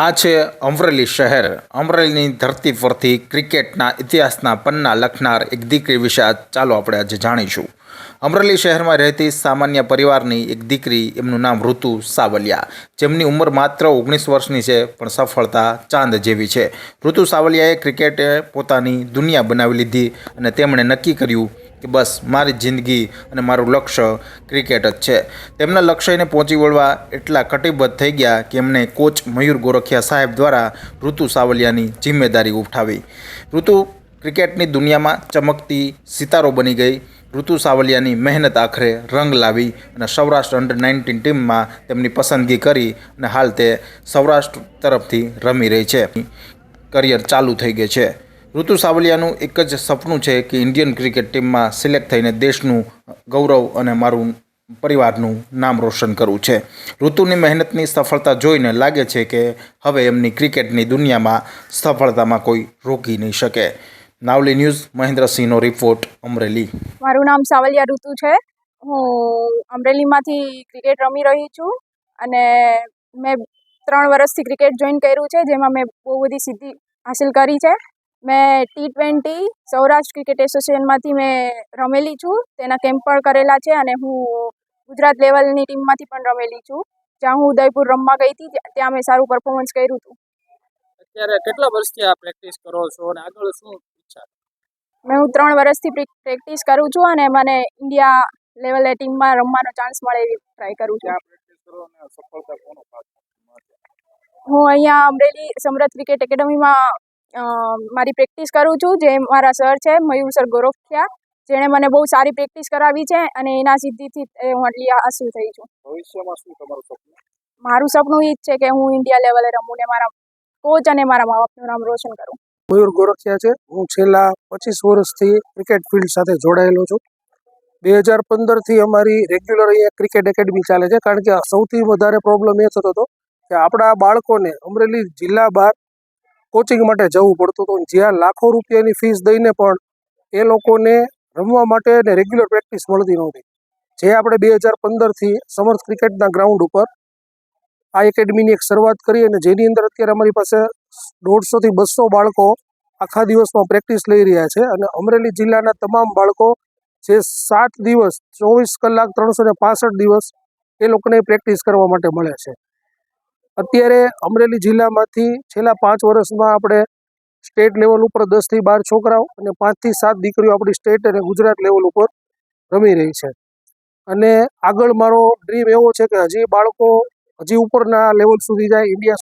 આ છે અમરેલી શહેર. અમરેલીની ધરતી પરથી ક્રિકેટના ઇતિહાસના પન્ના લખનાર એક દીકરી વિશે ચાલો આપણે આજે જાણીશું. અમરેલી શહેરમાં રહેતી સામાન્ય પરિવારની એક દીકરી, એમનું નામ ઋતુ સાવલિયા. જેમની ઉંમર માત્ર ઓગણીસ વર્ષની છે, પણ સફળતા ચાંદ જેવી છે. ઋતુ સાવલિયાએ ક્રિકેટે પોતાની દુનિયા બનાવી લીધી અને તેમણે નક્કી કર્યું કે બસ મારી જિંદગી અને મારું લક્ષ્ય ક્રિકેટ જ છે. તેમના લક્ષ્યને પહોંચી વળવા એટલા કટિબદ્ધ થઈ ગયા કે એમને કોચ મયુર ગોરખિયા સાહેબ દ્વારા ઋતુ સાવલિયાની જિમ્મેદારી ઉઠાવી. ઋતુ ક્રિકેટની દુનિયામાં ચમકતી સિતારો બની ગઈ. ઋતુ સાવલિયાની મહેનત આખરે રંગ લાવી અને સૌરાષ્ટ્ર અંડર નાઇન્ટીન ટીમમાં તેમની પસંદગી કરી અને હાલ તે સૌરાષ્ટ્ર તરફથી રમી રહી છે. કરિયર ચાલુ થઈ ગઈ છે. ઋતુ સાવલિયાનું એક જ સપનું છે કે ઇન્ડિયન ક્રિકેટ ટીમમાં સિલેક્ટ થઈને દેશનું ગૌરવ અને મારું પરિવારનું નામ રોશન કરવું છે. ઋતુની મહેનતની સફળતા જોઈને લાગે છે કે હવે એમની ક્રિકેટની દુનિયામાં સફળતામાં કોઈ રોકી નહીં શકે. નાવલી ન્યૂઝ, મહેન્દ્રસિંહનો રિપોર્ટ, અમરેલી. મારું નામ સાવલિયા ઋતુ છે. હું અમરેલીમાંથી ક્રિકેટ રમી રહી છું અને મેં ત્રણ વર્ષથી ક્રિકેટ જોઈન કર્યું છે, જેમાં મેં બહુ બધી સિદ્ધિ હાસિલ કરી છે. મેં ટી ટ્વેન્ટી સૌરાષ્ટ્ર ક્રિકેટ એસોસિએશનમાંથી મેં રમેલી છું. તેના કેમ્પ પણ કરેલા છે અને હું ગુજરાત લેવલની ટીમમાંથી પણ રમેલી છું. જ્યાં હું ઉદયપુર રમવા ગઈ હતી ત્યાં- મેં સારું પરફોર્મન્સ કર્યું હતું. અત્યારે કેટલા વર્ષથી આ પ્રેક્ટિસ કરો છો અને આગળ શું ઈચ્છા? મેં હું ત્રણ વર્ષથી પ્રેક્ટિસ કરું છું અને મને ઇન્ડિયા લેવલે ટીમમાં રમવાનો ચાન્સ મળે એવી ટ્રાય કરું છું. હું અહીંયા અમરેલી સમરથ ક્રિકેટ એકેડમીમાં મારી પ્રેક્ટિસ કરું છું જે મારા સર છે મયુર સર ગોરખિયા. જેણે મને બહુ સારી પ્રેક્ટિસ કરાવી છે અને એના સિદ્ધિથી એ હું આટલી હાસિલ થઈ છું. ભવિષ્યમાં શું તમારું સપનું? મારું સપનું એ જ છે કે હું ઇન્ડિયા લેવલે રમું ને મારા કોચ અને મારા મા બાપનું નામ રોશન કરું. મયુર ગોરખિયા છે. હું છેલ્લા પચીસ વર્ષથી ક્રિકેટ ફિલ્ડ સાથે જોડાયેલો છું. બે હજાર પંદરથી અમારી રેગ્યુલર અહીંયા ક્રિકેટ એકેડમી ચાલે છે. કારણ કે સૌથી વધારે પ્રોબ્લેમ એ થતો હતો કે આપણા બાળકોને અમરેલી જિલ્લા બહાર કોચિંગ માટે જવું પડતું હતું. જ્યાં લાખો રૂપિયાની ફીસ દઈને પણ એ લોકોને રમવા માટે ને રેગ્યુલર પ્રેક્ટિસ મળતી નહોતી. જે આપણે બે હજાર પંદરથી સમર્થ ક્રિકેટના ગ્રાઉન્ડ ઉપર આ એકેડમીની એક શરૂઆત કરી અને જેની અંદર અત્યારે અમારી પાસે દોઢસોથી બસો બાળકો આખા દિવસમાં પ્રેક્ટિસ લઈ રહ્યા છે અને અમરેલી જિલ્લાના તમામ બાળકો જે સાત દિવસ ચોવીસ કલાક ત્રણસો ને દિવસ એ લોકોને પ્રેક્ટિસ કરવા માટે મળે છે. અત્યારે અમરેલી જિલ્લામાંથી છેલ્લા પાંચ વર્ષમાં આપણે સ્ટેટ લેવલ ઉપર દસથી બાર છોકરાઓ અને પાંચથી સાત દીકરીઓ આપણી સ્ટેટ અને ગુજરાત લેવલ ઉપર રમી રહી છે. અને આગળ મારો ડ્રીમ એવો છે કે હજી બાળકો હજી ઉપરના લેવલ સુધી જાય ઇન્ડિયા